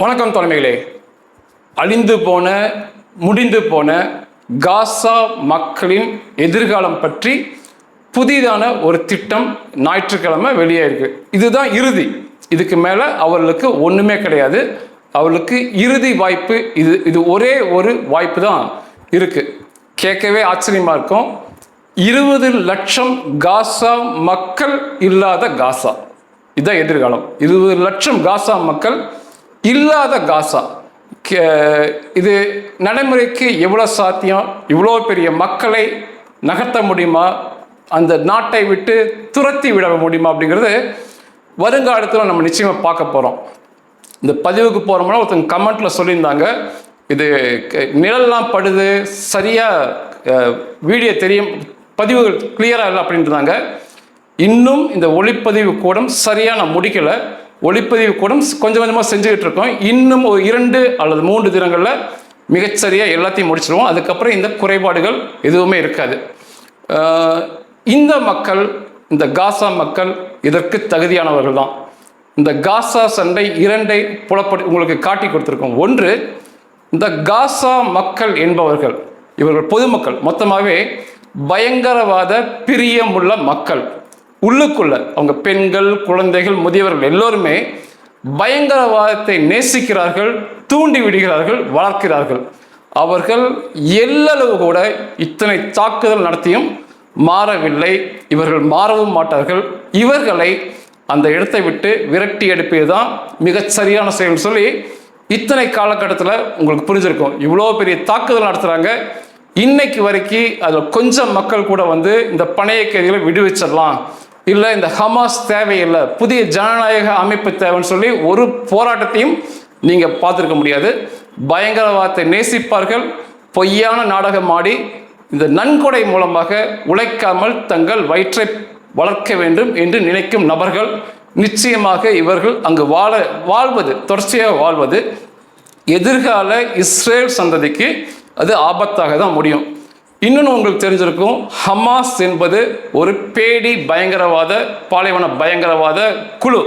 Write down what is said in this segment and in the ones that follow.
வணக்கம் தலைமைகளே. அழிந்து போன முடிந்து போன காசா மக்களின் எதிர்காலம் பற்றி புதிதான ஒரு திட்டம் ஞாயிற்றுக்கிழமை வெளியாயிருக்கு இதுதான் இறுதி. இதுக்கு மேலே அவர்களுக்கு ஒன்றுமே கிடையாது. அவர்களுக்கு இறுதி வாய்ப்பு இது இது ஒரே ஒரு வாய்ப்பு தான் இருக்குது கேட்கவே ஆச்சரியமாக இருக்கும். இருபது லட்சம் காசா மக்கள் இல்லாத காசா. இதுதான் எதிர்காலம். இருபது லட்சம் காசா மக்கள் இல்லாத காசா. கே- இது நடைமுறைக்கு எவ்வளோ சாத்தியம் இவ்வளோ பெரிய மக்களை நகர்த்த முடியுமா? அந்த நாட்டை விட்டு துரத்தி விட முடியுமா அப்படிங்கிறது வருங்காலத்தில் நம்ம நிச்சயமாக பார்க்க போகிறோம் இந்த பதிவுக்கு போகிறோம்னா ஒருத்தங்க கமெண்ட்டில் சொல்லியிருந்தாங்க. இது நிழல்லாம் படுது சரியாக வீடியோ தெரியும் பதிவுகள் கிளியராக இல்லை அப்படின்றாங்க இன்னும் இந்த ஒளிப்பதிவு கூடம் சரியாக நான் முடிக்கலை. ஒளிப்பதிவு கூடம் கொஞ்சம் கொஞ்சமாக செஞ்சுக்கிட்டு இருக்கோம். இன்னும் ஒரு இரண்டு அல்லது மூன்று தினங்களில் மிகச்சரியாக எல்லாத்தையும் முடிச்சிருவோம். அதுக்கப்புறம் இந்த குறைபாடுகள் எதுவுமே இருக்காது. இந்த மக்கள் இந்த காசா மக்கள் இதற்கு தகுதியானவர்கள் தான். இந்த காசா சண்டை இரண்டை புலப்படி உங்களுக்கு காட்டி கொடுத்துருக்கோம். ஒன்று இந்த காசா மக்கள் என்பவர்கள் இவர்கள் பொதுமக்கள் மொத்தமாகவே பயங்கரவாத பிரியமுள்ள மக்கள். உள்ளுக்குள்ள அவங்க பெண்கள் குழந்தைகள் முதியவர்கள் எல்லோருமே பயங்கரவாதத்தை நேசிக்கிறார்கள் தூண்டி விடுகிறார்கள் வளர்க்கிறார்கள். அவர்கள் எல்லளவு கூட இத்தனை தாக்குதல் நடத்தியும் மாறவில்லை. இவர்கள் மாறவும் மாட்டார்கள். இவர்களை அந்த இடத்தை விட்டு விரட்டி எடுப்பது தான் மிகச் சரியான செயல் சொல்லி இத்தனை காலகட்டத்தில் உங்களுக்கு புரிஞ்சிருக்கும். இவ்வளோ பெரிய தாக்குதல் நடத்துகிறாங்க இன்னைக்கு வரைக்கும் அதில் கொஞ்சம் மக்கள் கூட வந்து இந்த பணைய கைதிகளை விடுவிச்சிடலாம். இல்லை இந்த ஹமாஸ் தேவையில்லை. புதிய ஜனநாயக அமைப்பு தேவைன்னு சொல்லி ஒரு போராட்டத்தையும் நீங்கள் பார்த்துருக்க முடியாது. பயங்கரவாதத்தை நேசிப்பார்கள். பொய்யான நாடகம் ஆடி இந்த நன்கொடை மூலமாக உழைக்காமல் தங்கள் வயிற்றை வளர்க்க வேண்டும் என்று நினைக்கும் நபர்கள் நிச்சயமாக இவர்கள் அங்கு வாழ வாழ்வது தொடர்ச்சியாக வாழ்வது எதிர்கால இஸ்ரேல் சந்ததிக்கு அது ஆபத்தாக தான் முடியும். இன்னொன்று உங்களுக்கு தெரிஞ்சிருக்கும் ஹமாஸ் என்பது ஒரு பேடி பயங்கரவாத பாலைவன பயங்கரவாத குழு.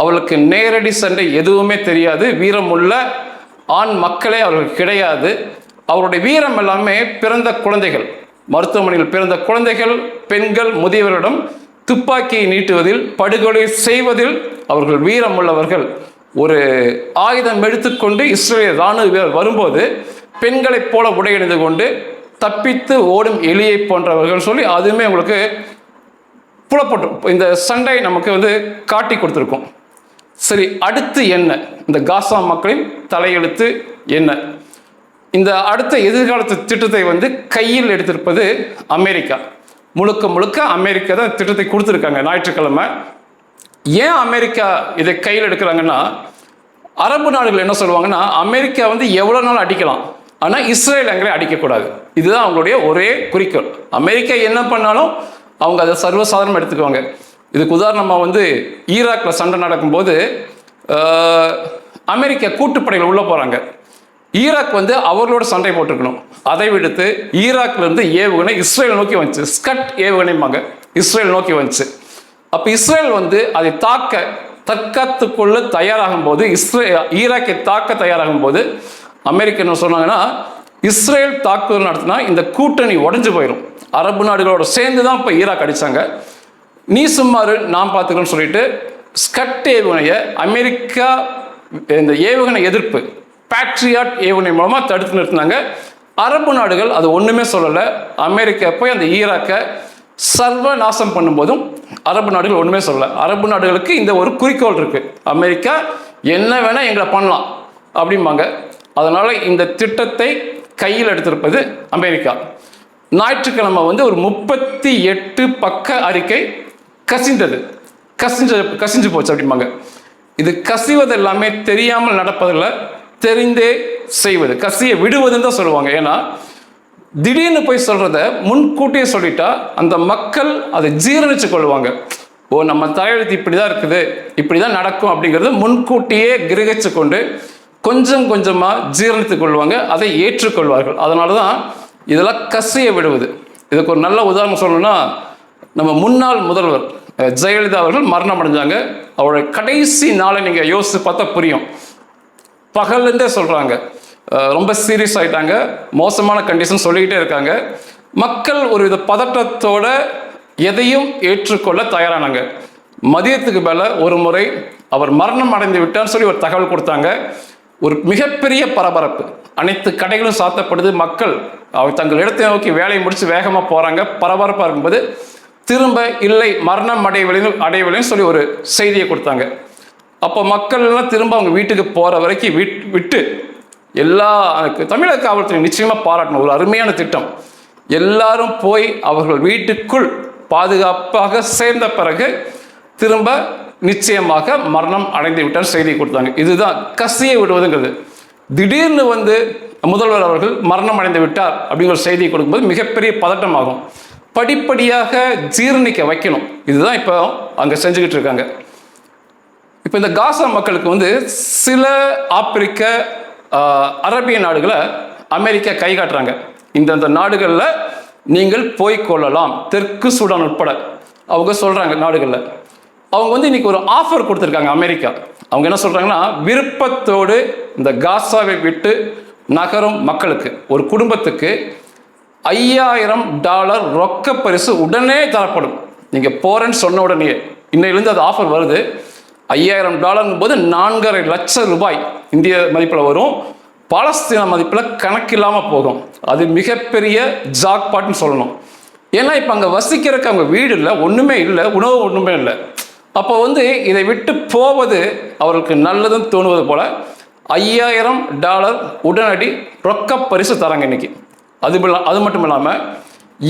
அவர்களுக்கு நேரடி சண்டை எதுவுமே தெரியாது வீரமுள்ள ஆண் மக்களே அவர்களுக்கு கிடையாது. அவருடைய வீரம் எல்லாமே பிறந்த குழந்தைகள். மருத்துவமனையில் பிறந்த குழந்தைகள் பெண்கள் முதியவரிடம் துப்பாக்கியை நீட்டுவதில் படுகொலை செய்வதில் அவர்கள் வீரம் உள்ளவர்கள் ஒரு ஆயுதம் எடுத்துக்கொண்டு இஸ்ரேல் இராணுவ வீரர் வரும்போது பெண்களைப் போல உடையணிந்து கொண்டு தப்பித்து ஓடும் எலியை போன்றவர்கள் சொல்லி அதுவுமே உங்களுக்கு புலப்பட்டு இந்த சண்டை நமக்கு வந்து காட்டி கொடுத்துருக்கோம். சரி அடுத்து என்ன? இந்த காசா மக்களின் தலையெழுத்து என்ன? இந்த அடுத்த எதிர்காலத்து திட்டத்தை வந்து கையில் எடுத்திருப்பது அமெரிக்கா. முழுக்க முழுக்க அமெரிக்கா தான் திட்டத்தை கொடுத்துருக்காங்க ஞாயிற்றுக்கிழமை. ஏன் அமெரிக்கா இதை கையில் எடுக்கிறாங்கன்னா அரபு நாடுகள் என்ன சொல்லுவாங்கன்னா அமெரிக்கா வந்து எவ்வளோ நாள் அடிக்கலாம்? ஆனால் இஸ்ரேல் எங்களை அடிக்கக்கூடாது. இதுதான் அவங்களுடைய ஒரே குறிக்கோள். அமெரிக்கா என்ன பண்ணாலும் அவங்க அதை சர்வசாதாரணம் எடுத்துக்குவாங்க. இதுக்கு உதாரணமாக வந்து ஈராக்கில் சண்டை நடக்கும்போது அமெரிக்க அமெரிக்கா கூட்டுப்படைகள் உள்ளே போகிறாங்க ஈராக் வந்து அவர்களோட சண்டை போட்டிருக்கணும் அதை விடுத்து ஈராக்லேருந்து ஏவுகணை இஸ்ரேல் நோக்கி வந்துச்சு. ஸ்கட் ஏவுகணைம்பாங்க. இஸ்ரேல் நோக்கி வந்துச்சு. அப்போ இஸ்ரேல் வந்து அதை தாக்க தற்காத்துக் தயாராகும் போது இஸ்ரே ஈராக்கை தாக்க தயாராகும் போது அமெரிக்கா என்ன சொன்னாங்கன்னா இஸ்ரேல் தாக்குதல் நடத்தினா இந்த கூட்டணி உடஞ்சு போயிடும் அரபு நாடுகளோட சேர்ந்து தான் இப்போ ஈராக் அடித்தாங்க நீ சும்மாரு நான் பார்த்துக்கணும்னு சொல்லிட்டு ஸ்கட் ஏவுகணையை அமெரிக்கா இந்த ஏவுகணை எதிர்ப்பு பேட்ரியாட் ஏவுகணை மூலமாக தடுத்து நிறுத்தினாங்க. அரபு நாடுகள் அது ஒன்றுமே சொல்லலை. அமெரிக்கா போய் அந்த ஈராக்கை சர்வ நாசம் பண்ணும்போதும் அரபு நாடுகள் ஒன்றுமே சொல்லலை. அரபு நாடுகளுக்கு இந்த ஒரு குறிக்கோள் இருக்குது அமெரிக்கா என்ன வேணால் எங்களை பண்ணலாம் அப்படிம்பாங்க. அதனால் இந்த திட்டத்தை கையில் எடுத்திருப்பது அமெரிக்கா. ஞாயிற்றுக்கிழமை வந்து ஒரு முப்பத்தி எட்டு பக்க அறிக்கை கசிந்தது. கசிஞ்ச கசிஞ்சு போச்சு அப்படிம்பாங்க. இது கசிவது எல்லாமே தெரியாமல் நடப்பதில் தெரிந்தே செய்வது. கசிய விடுவதுன்னு தான் சொல்லுவாங்க. ஏன்னா திடீர்னு போய் சொல்கிறத முன்கூட்டியே சொல்லிட்டா அந்த மக்கள் அதை ஜீரணிச்சு கொள்வாங்க. ஓ நம்ம தலையெழுத்து இப்படி தான் இருக்குது இப்படி தான் நடக்கும் அப்படிங்கிறது முன்கூட்டியே கிரகிச்சு கொண்டு கொஞ்சம் கொஞ்சமாக ஜீரணித்துக் கொள்வாங்க அதை ஏற்றுக்கொள்வார்கள். அதனால தான் இதெல்லாம் கசிய விடுவது. இதுக்கு ஒரு நல்ல உதாரணம் சொல்லணும்னா நம்ம முன்னாள் முதல்வர் ஜெயலலிதா அவர்கள் மரணம் அடைஞ்சாங்க. அவருடைய கடைசி நாளை நீங்கள் யோசித்து பார்த்தா புரியும். பகல்லேருந்தே சொல்கிறாங்க ரொம்ப சீரியஸ் ஆகிட்டாங்க மோசமான கண்டிஷன் சொல்லிக்கிட்டே இருக்காங்க. மக்கள் ஒரு வித பதட்டத்தோட எதையும் ஏற்றுக்கொள்ள தயாரானாங்க. மதியத்துக்கு மேலே ஒரு முறை அவர் மரணம் அடைந்து விட்டார்னு சொல்லி ஒரு தகவல் கொடுத்தாங்க. ஒரு மிகப்பெரிய பரபரப்பு. அனைத்து கடைகளும் சாத்தப்படுது. மக்கள் அவர் தங்கள் இடத்தை நோக்கி வேலையை முடிச்சு வேகமாக போகிறாங்க பரபரப்பாக இருக்கும்போது திரும்ப இல்லை மரணம் அடையவில்லை அடையவில்லைன்னு சொல்லி ஒரு செய்தியை கொடுத்தாங்க. அப்போ மக்கள் எல்லாம் திரும்ப அவங்க வீட்டுக்கு போகிற வரைக்கும் விட் விட்டு எல்லா தமிழக காவல்துறை நிச்சயமாக பாராட்டணும். ஒரு அருமையான திட்டம். எல்லாரும் போய் அவர்கள் வீட்டுக்குள் பாதுகாப்பாக சேர்ந்த பிறகு திரும்ப நிச்சயமாக மரணம் அடைந்து விட்டார் செய்தி கொடுத்தாங்க. இதுதான் கசியை விடுவதுங்கிறது. திடீர்னு வந்து முதல்வர் அவர்கள் மரணம் அடைந்து விட்டார் அப்படிங்கிற ஒரு செய்தியை கொடுக்கும்போது மிகப்பெரிய பதட்டமாகும். படிப்படியாக ஜீரணிக்க வைக்கணும். இதுதான் இப்போ அங்கே செஞ்சுக்கிட்டு இருக்காங்க. இப்போ இந்த காசா மக்களுக்கு வந்து சில ஆப்பிரிக்க அரபிய நாடுகளை அமெரிக்கா கை காட்டுறாங்க. இந்தந்த நாடுகளில் நீங்கள் போய்கொள்ளலாம் தெற்கு சூடான் உட்பட. அவங்க சொல்கிறாங்க நாடுகளில். அவங்க வந்து இன்னைக்கு ஒரு ஆஃபர் கொடுத்துருக்காங்க அமெரிக்கா. அவங்க என்ன சொல்கிறாங்கன்னா விருப்பத்தோடு இந்த காசாவை விட்டு நகரும் மக்களுக்கு ஒரு குடும்பத்துக்கு ஐயாயிரம் டாலர் ரொக்க பரிசு உடனே தரப்படும். நீங்கள் போகிறேன்னு சொன்ன உடனே இன்னையிலேருந்து அது ஆஃபர் வருது. ஐயாயிரம் டாலருங்கும் போது நான்கரை லட்சம் ரூபாய் இந்திய மதிப்பில் வரும். பாலஸ்தீன மதிப்பில் கணக்கில்லாமல் போகும். அது மிகப்பெரிய ஜாக்பாட்னு சொல்லணும். ஏன்னா இப்போ அங்கே வசிக்கிறதுக்கு அவங்க வீடு இல்லை ஒன்றுமே இல்லை உணவு ஒன்றுமே இல்லை. அப்போ வந்து இதை விட்டு போவது அவர்களுக்கு நல்லதுன்னு தோணுவது போல ஐயாயிரம் டாலர் உடனடி ரொக்க பரிசு தராங்க இன்னைக்கு. அது அது மட்டும் இல்லாமல்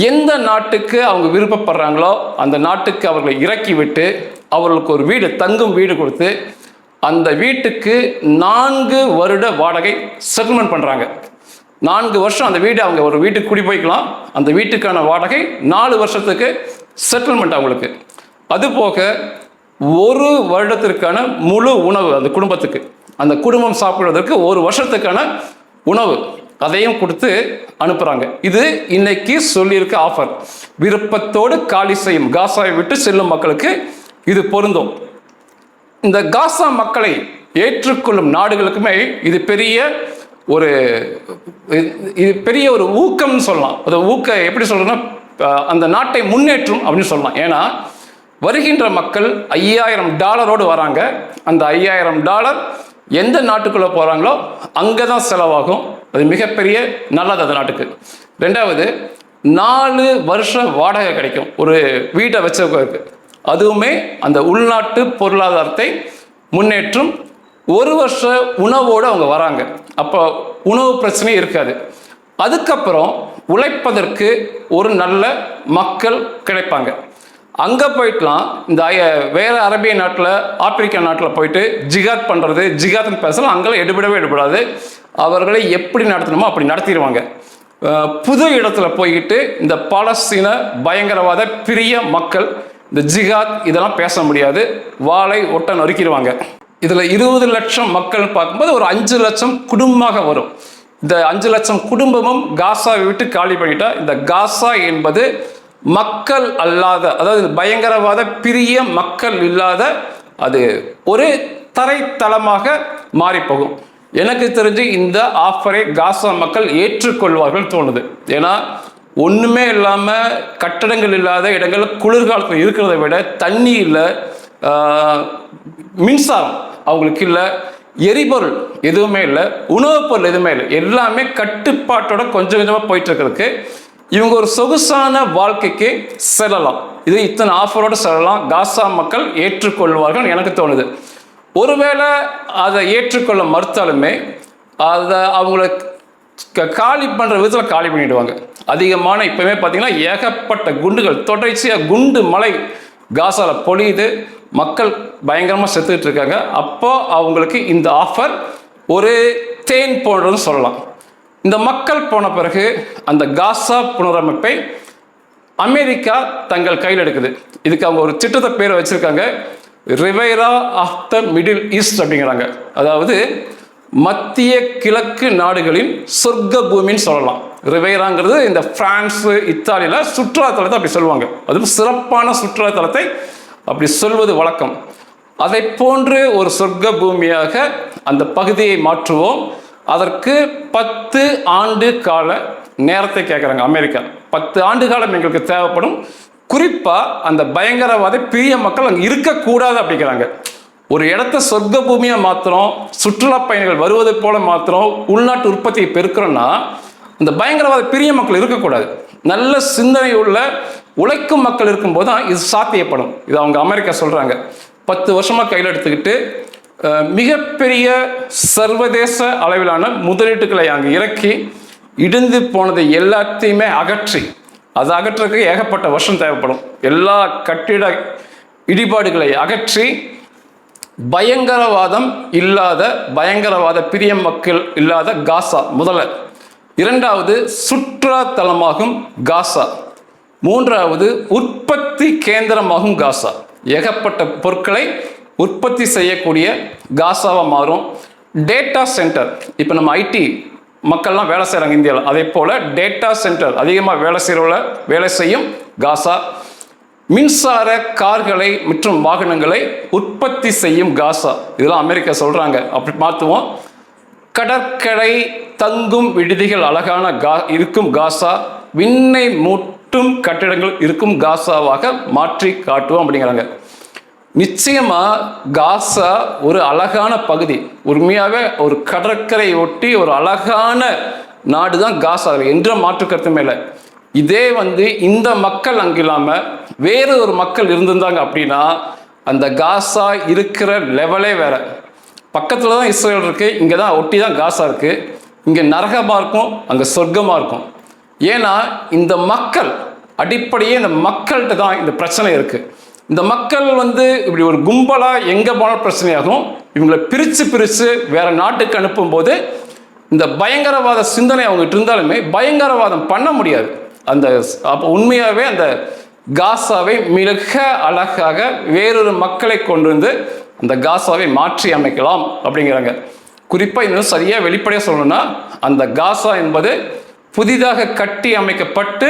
எந்த நாட்டுக்கு அவங்க விருப்பப்படுறாங்களோ அந்த நாட்டுக்கு அவர்களை இறக்கி விட்டு அவர்களுக்கு ஒரு வீடு தங்கும் வீடு கொடுத்து அந்த வீட்டுக்கு நான்கு வருட வாடகை செட்டில்மெண்ட் பண்ணுறாங்க நான்கு வருஷம் அந்த வீடு அவங்க ஒரு வீட்டுக்கு குடி போய்க்கலாம். அந்த வீட்டுக்கான வாடகை நாலு வருஷத்துக்கு செட்டில்மெண்ட் அவங்களுக்கு. அதுபோக ஒரு வருடத்திற்கான முழு உணவு அந்த குடும்பத்துக்கு. அந்த குடும்பம் சாப்பிடுவதற்கு ஒரு வருஷத்துக்கான உணவு. அதையும் கொடுத்து அனுப்புகிறாங்க இது இன்னைக்கு சொல்லியிருக்க ஆஃபர் விருப்பத்தோடு காலி செய்யும் காசாவை விட்டு செல்லும் மக்களுக்கு இது பொருந்தும். இந்த காசா மக்களை ஏற்றுக்கொள்ளும் நாடுகளுக்குமே இது பெரிய ஒரு இது பெரிய ஒரு ஊக்கம்னு சொல்லலாம். அது ஊக்க எப்படி சொல்றேன்னா அந்த நாட்டை முன்னேற்றும் அப்படின்னு சொல்லலாம். ஏன்னா வருகின்ற மக்கள் ஐயாயிரம் டாலரோடு வராங்க. அந்த ஐயாயிரம் டாலர் எந்த நாட்டுக்குள்ளே போகிறாங்களோ அங்கே தான் செலவாகும். அது மிகப்பெரிய நல்லது அந்த நாட்டுக்கு. ரெண்டாவது நாலு வருஷம் வாடகை கிடைக்கும். ஒரு வீட்டை வச்சவங்களுக்கு அதுவுமே அந்த உள்நாட்டு பொருளாதாரத்தை முன்னேற்றும் ஒரு வருஷ உணவோடு அவங்க வராங்க. அப்போ உணவு பிரச்சனையும் இருக்காது. அதுக்கப்புறம் உழைப்பதற்கு ஒரு நல்ல மக்கள் கிடைப்பாங்க. அங்கே போயிட்டலாம் இந்த வேறு அரபிய நாட்டில் ஆப்பிரிக்கா நாட்டில் போயிட்டு ஜிகாத் பண்ணுறது ஜிகாத்னு பேசலாம் அங்கெல்லாம் எடுபடவே எடுபடாது. அவர்களை எப்படி நடத்தணுமோ அப்படி நடத்திடுவாங்க. புது இடத்துல போய்கிட்டு இந்த பாலஸ்தீன பயங்கரவாத பிரிய மக்கள் இந்த ஜிகாத் இதெல்லாம் பேச முடியாது. வாளை ஒட்ட நொறுக்கிடுவாங்க. இதில் இருபது லட்சம் மக்கள் பார்க்கும்போது ஒரு அஞ்சு லட்சம் குடும்பமாக வரும். இந்த அஞ்சு லட்சம் குடும்பமும் காசாவை விட்டு காலி பண்ணிட்டா இந்த காசா என்பது மக்கள் அல்லாத அதாவது பயங்கரவாத பிரிய மக்கள் இல்லாத அது ஒரு தரைத்தளமாக மாறிப்போகும். எனக்கு தெரிஞ்சு இந்த ஆஃபரை காசா மக்கள் ஏற்றுக்கொள்வார்கள் தோணுது. ஏன்னா ஒன்றுமே இல்லாமல் கட்டடங்கள் இல்லாத இடங்கள் குளிர்காலத்தில் இருக்கிறத விட தண்ணி இல்லை மின்சாரம் அவங்களுக்கு இல்லை எரிபொருள் எதுவுமே இல்லை உணவுப் பொருள் எதுவுமே இல்லை. எல்லாமே கட்டுப்பாட்டோட கொஞ்சம் கொஞ்சமாக போயிட்டு இருக்கிறதுக்கு இவங்க ஒரு சொகுசான வாழ்க்கைக்கு செல்லலாம். இது இத்தனை ஆஃபரோடு செல்லலாம். காசா மக்கள் ஏற்றுக்கொள்வார்கள் எனக்கு தோணுது. ஒருவேளை அதை ஏற்றுக்கொள்ள மறுத்தாலுமே அதை அவங்கள காலி பண்ணுற விதத்தில் காலி பண்ணிடுவாங்க. அதிகமான இப்போவே பார்த்தீங்கன்னா ஏகப்பட்ட குண்டுகள் தொடர்ச்சியாக குண்டு மலை காசாவில் பொழியுது. மக்கள் பயங்கரமாக செத்துக்கிட்டு இருக்காங்க. அப்போ அவங்களுக்கு இந்த ஆஃபர் ஒரு தேன் போன்றதுன்னு சொல்லலாம். இந்த மக்கள் போன பிறகு அந்த காசா புனரமைப்பை அமெரிக்கா தங்கள் கையில் எடுக்குது. இதுக்கு அவங்க ஒரு திட்டத்தை பேரை வச்சுருக்காங்க. Riviera of the Middle East அப்படிங்கிறாங்க. அதாவது மத்திய கிழக்கு நாடுகளின் சொர்க்க பூமின்னு சொல்லலாம். ரிவைராங்கிறது இந்த பிரான்ஸு இத்தாலியில் சுற்றுலாத்தலத்தை அப்படி சொல்லுவாங்க. அதுவும் சிறப்பான சுற்றுலாத்தலத்தை அப்படி சொல்வது வழக்கம். அதை போன்று ஒரு சொர்க்க பூமியாக அந்த பகுதியை மாற்றுவோம். அதற்கு பத்து ஆண்டு கால நேரத்தை கேட்குறாங்க அமெரிக்கா. பத்து ஆண்டு காலம் எங்களுக்கு தேவைப்படும். குறிப்பாக அந்த பயங்கரவாத பிரிய மக்கள் அங்கே இருக்கக்கூடாது அப்படிங்கிறாங்க. ஒரு இடத்த சொர்க்க பூமியாக மாத்திரம் சுற்றுலா பயணிகள் வருவதை போல மாத்திரம் உள்நாட்டு உற்பத்தியை பெருக்கிறோன்னா இந்த பயங்கரவாத பிரிய மக்கள் இருக்கக்கூடாது. நல்ல சிந்தனை உள்ள உழைக்கும் மக்கள் இருக்கும்போது தான் இது சாத்தியப்படும். இது அவங்க அமெரிக்கா சொல்கிறாங்க பத்து வருஷமாக கையில் எடுத்துக்கிட்டு மிகப்பெரிய சர்வதேச அளவிலான முதலீட்டுகளை அங்கே இறக்கி இடிந்து போனதை எல்லாத்தையுமே அகற்றி அதை அகற்றுறதுக்கு ஏகப்பட்ட வருஷம் தேவைப்படும். எல்லா கட்டிட இடிபாடுகளை அகற்றி பயங்கரவாதம் இல்லாத பயங்கரவாத பிரிய மக்கள் இல்லாத காசா முதல்ல. இரண்டாவது சுற்றுலா தலமாகும் காசா. மூன்றாவது உற்பத்தி கேந்திரமாகும் காசா. ஏகப்பட்ட பொருட்களை உற்பத்தி செய்யக்கூடிய காசாவாக மாறும். டேட்டா சென்டர் இப்போ நம்ம ஐடி மக்கள்லாம் வேலை செய்கிறாங்க இந்தியாவில் அதே போல் டேட்டா சென்டர் அதிகமாக வேலை செய்கிறவங்கள வேலை செய்யும் காசா. மின்சார கார்களை மற்றும் வாகனங்களை உற்பத்தி செய்யும் காசா. இதெல்லாம் அமெரிக்கா சொல்கிறாங்க அப்படி பார்த்துவோம் கடற்கரை தங்கும் விடுதிகள் அழகான கா இருக்கும் காசா. விண்ணை மூட்டும் கட்டிடங்கள் இருக்கும் காசாவாக மாற்றி காட்டுவோம் அப்படிங்கிறாங்க. நிச்சயமா காசா ஒரு அழகான பகுதி. உண்மையாகவே ஒரு கடற்கரை ஒட்டி ஒரு அழகான நாடு தான் காசா என்ற மாற்று கருத்துமே இல்லை. இதே வந்து இந்த மக்கள் அங்கே இல்லாமல் வேறு ஒரு மக்கள் இருந்திருந்தாங்க அப்படின்னா அந்த காசா இருக்கிற லெவலே வேற. பக்கத்தில் தான் இஸ்ரேல் இருக்கு இங்கே தான் ஒட்டி தான் காசா இருக்கு. இங்கே நரகமாக இருக்கும் அங்கே சொர்க்கமாக இருக்கும். ஏன்னா இந்த மக்கள் அடிப்படையே இந்த மக்கள்கிட்ட தான் இந்த பிரச்சனை இருக்குது இந்த மக்கள் வந்து இப்படி ஒரு கும்பலாக எங்கே போனாலும் பிரச்சனையாகும். இவங்களை பிரித்து பிரித்து வேற நாட்டுக்கு அனுப்பும்போது இந்த பயங்கரவாத சிந்தனை அவங்ககிட்ட இருந்தாலுமே பயங்கரவாதம் பண்ண முடியாது. அந்த அப்போ உண்மையாகவே அந்த காசாவை மிக அழகாக வேறொரு மக்களை கொண்டு வந்து அந்த காசாவை மாற்றி அமைக்கலாம் அப்படிங்கிறாங்க. குறிப்பாக இன்னும் சரியாக வெளிப்படையாக சொல்லணும்னா அந்த காசா என்பது புதிதாக கட்டி அமைக்கப்பட்டு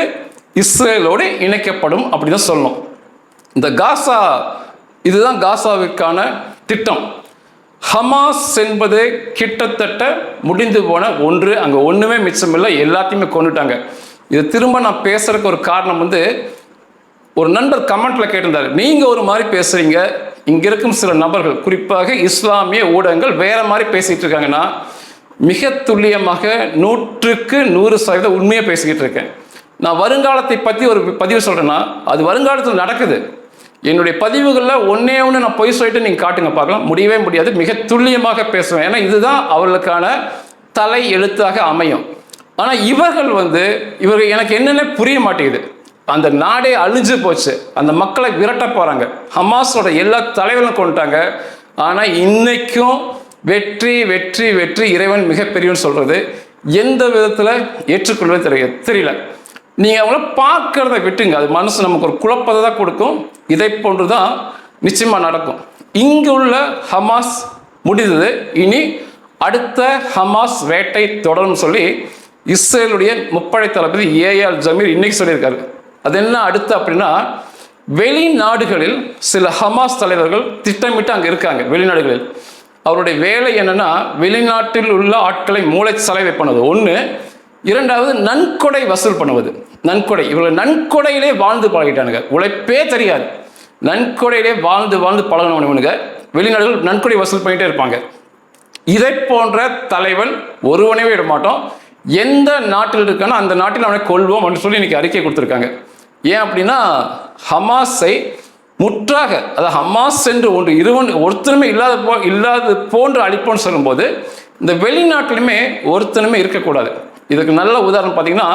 இஸ்ரேலோடு இணைக்கப்படும் அப்படின்னு தான் சொல்லணும். இந்த காசா இதுதான் காசாவிற்கான திட்டம். ஹமாஸ் என்பது கிட்டத்தட்ட முடிந்து போன ஒன்று அங்கே ஒன்றுமே மிச்சமில்லை எல்லாத்தையுமே கொண்டுட்டாங்க. இது திரும்ப நான் பேசுறதுக்கு ஒரு காரணம் வந்து ஒரு நண்பர் கமெண்ட்ல கேட்டிருந்தார் நீங்க ஒரு மாதிரி பேசுறீங்க இங்க இருக்கும் சில நபர்கள் குறிப்பாக இஸ்லாமிய ஊடகங்கள் வேற மாதிரி பேசிட்டு இருக்காங்கன்னா மிக துல்லியமாக நூற்றுக்கு நூறு சதவீதம் உண்மையை பேசிக்கிட்டு இருக்கேன். நான் வருங்காலத்தை பற்றி ஒரு பதிவு சொல்றேன்னா அது வருங்காலத்தில் நடக்குது. என்னுடைய பதிவுகளில் ஒன்றே ஒன்று நான் பொய் சொல்லிட்டு நீங்கள் காட்டுங்க பார்க்கலாம். முடியவே முடியாது. மிக துல்லியமாக பேசுவேன். ஏன்னா இதுதான் அவர்களுக்கான தலை எழுத்தாக அமையும். ஆனால் இவர்கள் வந்து இவர்கள் எனக்கு என்னென்ன புரிய மாட்டேங்குது. அந்த நாடே அழிஞ்சு போச்சு. அந்த மக்களை விரட்ட போகிறாங்க ஹமாஸோட எல்லா தலைவர்களும் கொண்டுட்டாங்க. ஆனால் இன்றைக்கும் வெற்றி வெற்றி வெற்றி இறைவன் மிகப்பெரியவன் சொல்கிறது எந்த விதத்தில் ஏற்றுக்கொள்வது தெரிய தெரியல. நீங்கள் அவங்கள பார்க்கறத விட்டுங்க. அது மனசு நமக்கு ஒரு குழப்பத்தை தான் கொடுக்கும். இதை போன்று தான் நிச்சயமாக நடக்கும். இங்கு உள்ள ஹமாஸ் முடிந்தது. இனி அடுத்த ஹமாஸ் வேட்டை தொடரும் சொல்லி இஸ்ரேலுடைய முப்படை தளபதி ஏஆர் ஜமீர் இன்னைக்கு சொல்லியிருக்காரு. அது என்ன அடுத்து அப்படின்னா வெளிநாடுகளில் சில ஹமாஸ் தலைவர்கள் திட்டமிட்டு அங்கே இருக்காங்க வெளிநாடுகளில். அவருடைய வேலை என்னன்னா வெளிநாட்டில் உள்ள ஆட்களை மூளை சலவை பண்ணது. ஒன்று இரண்டாவது நன்கொடை வசூல் பண்ணுவது. நன்கொடை. இவர்கள் நன்கொடையிலே வாழ்ந்து பழகிட்டானுங்க. உழைப்பே தெரியாது. நன்கொடையிலே வாழ்ந்து வாழ்ந்து பழகினவன் வெளிநாடுகள் நன்கொடை வசூல் பண்ணிட்டே இருப்பாங்க. இதை போன்ற தலைவன் ஒருவனவே விட மாட்டோம் எந்த நாட்டில் இருக்கானோ அந்த நாட்டில் அவனை கொள்வோம் அப்படின்னு சொல்லி இன்னைக்கு அறிக்கை கொடுத்துருக்காங்க. ஏன் அப்படின்னா ஹமாஸை முற்றாக அதாவது ஹமாஸ் என்று ஒன்று இருவன் ஒருத்தனுமே இல்லாத போ இல்லாத போன்று அழிப்போன்னு சொல்லும்போது இந்த வெளிநாட்டிலுமே ஒருத்தனுமே இருக்கக்கூடாது. இதுக்கு நல்ல உதாரணம் பார்த்தீங்கன்னா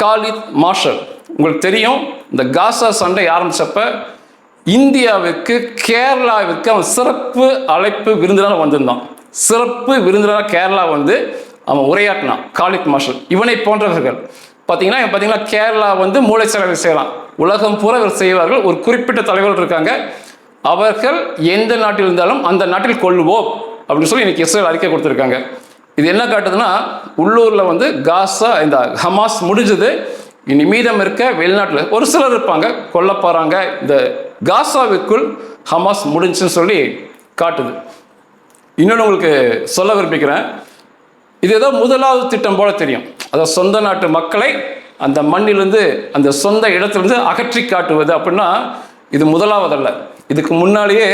காலித் மார்ஷல். உங்களுக்கு தெரியும் இந்த காசா சண்டை ஆரம்பித்தப்ப இந்தியாவுக்கு கேரளாவிற்கு அவன் சிறப்பு அழைப்பு விருந்தினர் வந்திருந்தான். சிறப்பு விருந்தினர் கேரளா வந்து அவன் உரையாற்றினான் காலித் மார்ஷல். இவனை போன்றவர்கள். பார்த்தீங்கன்னா இவன் பார்த்தீங்கன்னா கேரளா வந்து மூளை செலவு செய்யலாம். உலகம் பூரா இவர் செய்வார்கள். ஒரு குறிப்பிட்ட தலைவர்கள் இருக்காங்க. அவர்கள் எந்த நாட்டில் இருந்தாலும் அந்த நாட்டில் கொள்ளுவோம் அப்படின்னு சொல்லி இன்னைக்கு இஸ்ரேல் அறிக்கை கொடுத்துருக்காங்க. இது என்ன காட்டுதுன்னா உள்ளூரில் வந்து காசா இந்த ஹமாஸ் முடிஞ்சது. இனி மீதம் இருக்க வெளிநாட்டில் ஒரு சிலர் இருப்பாங்க கொல்ல போகிறாங்க இந்த காசாவுக்குள் ஹமாஸ் முடிஞ்சுன்னு சொல்லி காட்டுது. இன்னொன்று உங்களுக்கு சொல்ல விரும்பிக்கிறேன். இது ஏதோ முதலாவது திட்டம் போல தெரியும். அதாவது சொந்த நாட்டு மக்களை அந்த மண்ணிலிருந்து அந்த சொந்த இடத்திலிருந்து அகற்றி காட்டுவது அப்படின்னா இது முதலாவதல்ல. இதுக்கு முன்னாலேயே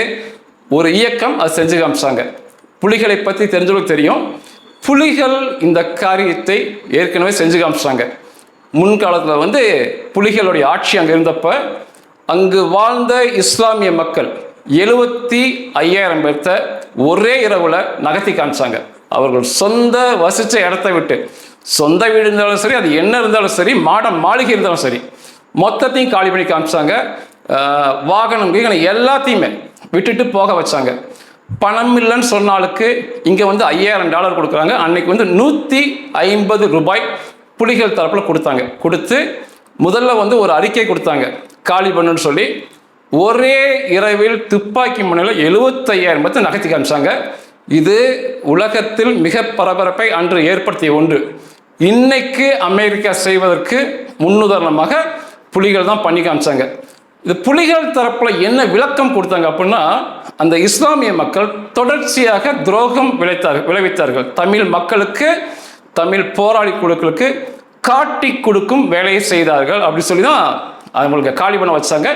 ஒரு இயக்கம் அது செஞ்சு காமிச்சாங்க. புலிகளை பற்றி தெரிஞ்சவங்களுக்கு தெரியும். புலிகள் இந்த காரியத்தை ஏற்கனவே செஞ்சு காமிச்சாங்க முன்காலத்தில் வந்து புலிகளுடைய ஆட்சி அங்கே இருந்தப்ப அங்கு வாழ்ந்த இஸ்லாமிய மக்கள் எழுபத்தி ஐயாயிரம் பேர்த்த ஒரே இரவுல நகர்த்தி காமிச்சாங்க. அவர்கள் சொந்த வசித்த இடத்த விட்டு சொந்த வீடு இருந்தாலும் சரி அது என்ன இருந்தாலும் சரி மாடம் மாளிகை இருந்தாலும் சரி மொத்தத்தையும் காலி பண்ணி காமிச்சாங்க. வாகனம் கீகனம் எல்லாத்தையுமே விட்டுட்டு போக வச்சாங்க. பணம் இல்லைன்னு சொன்னாலுக்கு இங்கே வந்து ஐயாயிரம் டாலர் கொடுக்குறாங்க. அன்னைக்கு வந்து நூற்றி ஐம்பது ரூபாய் புலிகள் தரப்பில் கொடுத்தாங்க. கொடுத்து முதல்ல வந்து ஒரு அறிக்கை கொடுத்தாங்க. காலி பண்ணுன்னு சொல்லி ஒரே இரவில் துப்பாக்கி முனையில் எழுபத்தையாயிரம் பேர்த்து நகர்த்தி காமிச்சாங்க. இது உலகத்தில் மிக பரபரப்பை அன்று ஏற்படுத்திய ஒன்று. இன்னைக்கு அமெரிக்கா செய்வதற்கு முன்னுதாரணமாக புலிகள் தான் பண்ணி காமிச்சாங்க. இது புலிகள் தரப்பில் என்ன விளக்கம் கொடுத்தாங்க அப்படின்னா அந்த இஸ்லாமிய மக்கள் தொடர்ச்சியாக துரோகம் விளைத்தார்கள் விளைவித்தார்கள். தமிழ் மக்களுக்கு தமிழ் போராளி குழுக்களுக்கு காட்டி கொடுக்கும் வேலையை செய்தார்கள் அப்படி சொல்லி தான் அவங்களுக்கு காலி பண்ண வச்சாங்க.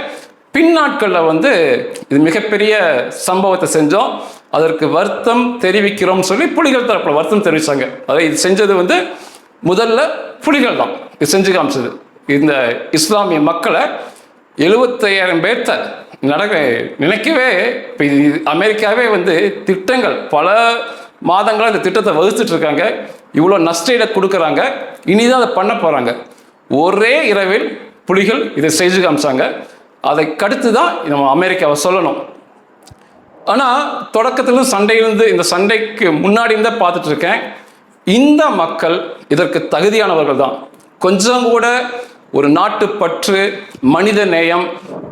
பின்னாட்களில் வந்து இது மிகப்பெரிய சம்பவத்தை செஞ்சோம். அதற்கு வருத்தம் தெரிவிக்கிறோம் சொல்லி புலிகள் தரப்பில் வருத்தம் தெரிவித்தாங்க அதாவது இது செஞ்சது வந்து முதல்ல புலிகள் தான் இது செஞ்சு காமிச்சது. இந்த இஸ்லாமிய மக்களை எழுபத்தையாயிரம் பேர்த்த நடக்க நினைக்கவே இப்போ இது அமெரிக்காவே வந்து திட்டங்கள் பல மாதங்களாக இந்த திட்டத்தை வகுத்துட்டு இருக்காங்க இவ்வளோ நஷ்டஈட கொடுக்குறாங்க. இனிதான் அதை பண்ண போகிறாங்க ஒரே இரவில் புலிகள் இதை செஞ்சு காமிச்சாங்க. அதை கடுத்து தான் நம்ம அமெரிக்காவை சொல்லணும். ஆனால் தொடக்கத்திலும் சண்டையிலிருந்து இந்த சண்டைக்கு முன்னாடி இருந்தே பார்த்துட்டு இருக்கேன் இந்த மக்கள் இதற்கு தகுதியானவர்கள் தான். கொஞ்சம் கூட ஒரு நாட்டுப்பற்று மனித நேயம்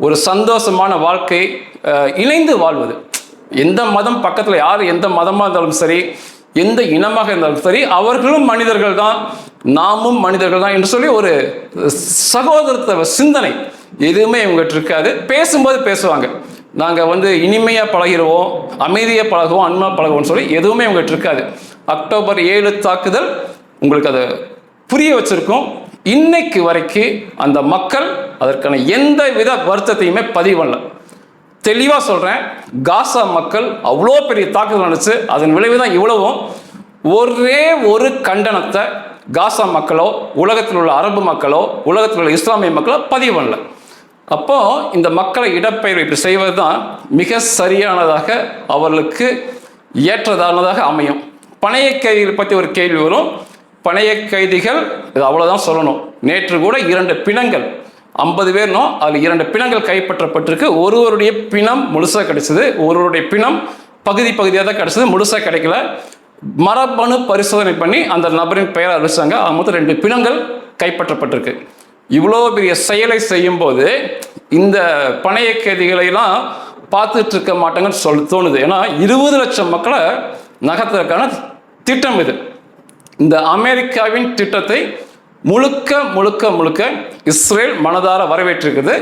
ஒரு சந்தோஷமான வாழ்க்கை இணைந்து வாழ்வது. எந்த மதம் பக்கத்தில் யார் எந்த மதமாக இருந்தாலும் சரி எந்த இனமாக இருந்தாலும் சரி அவர்களும் மனிதர்கள் தான் நாமும் மனிதர்கள் தான் என்று சொல்லி ஒரு சகோதரத்துவ சிந்தனை எதுவுமே இவங்ககிட்ட இருக்காது. பேசும்போது பேசுவாங்க. நாங்கள் வந்து இனிமையாக பழகிடுவோம் அமைதியாக பழகுவோம் அன்பாக பழகுவோம்னு சொல்லி எதுவுமே இவங்ககிட்ட இருக்காது. அக்டோபர் ஏழு தாக்குதல் உங்களுக்கு அதை புரிய வச்சுருக்கோம். இன்னைக்கு வரைக்கும் அந்த மக்கள் அதற்கான எந்த வித வருத்தத்தையுமே பதிவல்ல தெளிவாக சொல்கிறேன் காசா மக்கள் அவ்வளோ பெரிய தாக்குதல் நடந்துச்சு அதன் விளைவு தான் இவ்வளவும். ஒரே ஒரு கண்டனத்தை காசா மக்களோ உலகத்தில் உள்ள அரபு மக்களோ உலகத்தில் உள்ள இஸ்லாமிய மக்களோ பதிவு பண்ணல. அப்போ இந்த மக்களை இடப்பெயர்வு இப்படி செய்வது தான் மிக சரியானதாக அவர்களுக்கு ஏற்றதானதாக அமையும். பணைய கேள்வியை பற்றி ஒரு கேள்வி வரும். பணைய கைதிகள் இது அவ்வளோதான் சொல்லணும். நேற்று கூட இரண்டு பிணங்கள் ஐம்பது பேர்னோ அதில் இரண்டு பிணங்கள் கைப்பற்றப்பட்டிருக்கு. ஒருவருடைய பிணம் முழுசாக கிடைச்சது ஒருவருடைய பிணம் பகுதி பகுதியாக தான் கிடைச்சது முழுசாக கிடைக்கல. மரபணு பரிசோதனை பண்ணி அந்த நபரின் பெயரை அறிவிச்சாங்க அது மொத்தம் ரெண்டு பிணங்கள் கைப்பற்றப்பட்டிருக்கு. இவ்வளோ பெரிய செயலை செய்யும்போது இந்த பணைய கைதிகளையெல்லாம் பார்த்துட்டு இருக்க மாட்டாங்கன்னு சொல் தோணுது. ஏன்னா இருபது லட்சம் மக்களை நகர்த்துறதுக்கான திட்டம் இது. இந்த அமெரிக்காவின் திட்டத்தை முழுக்க முழுக்க முழுக்க இஸ்ரேல் மனதார வரவேற்றிருக்குது.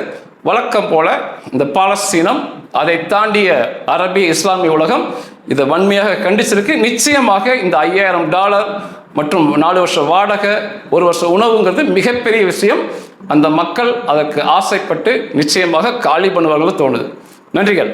வழக்கம் போல இந்த பாலஸ்தீனம் அதை தாண்டிய அரபிய இஸ்லாமிய உலகம் இதை வன்மையாக கண்டிச்சிருக்கு. நிச்சயமாக இந்த ஐயாயிரம் டாலர் மற்றும் நாலு வருஷம் வாடகை ஒரு வருஷம் உணவுங்கிறது மிகப்பெரிய விஷயம். அந்த மக்கள் அதற்கு ஆசைப்பட்டு நிச்சயமாக காலி பண்ணுவார்கள் தோணுது. நன்றிகள்.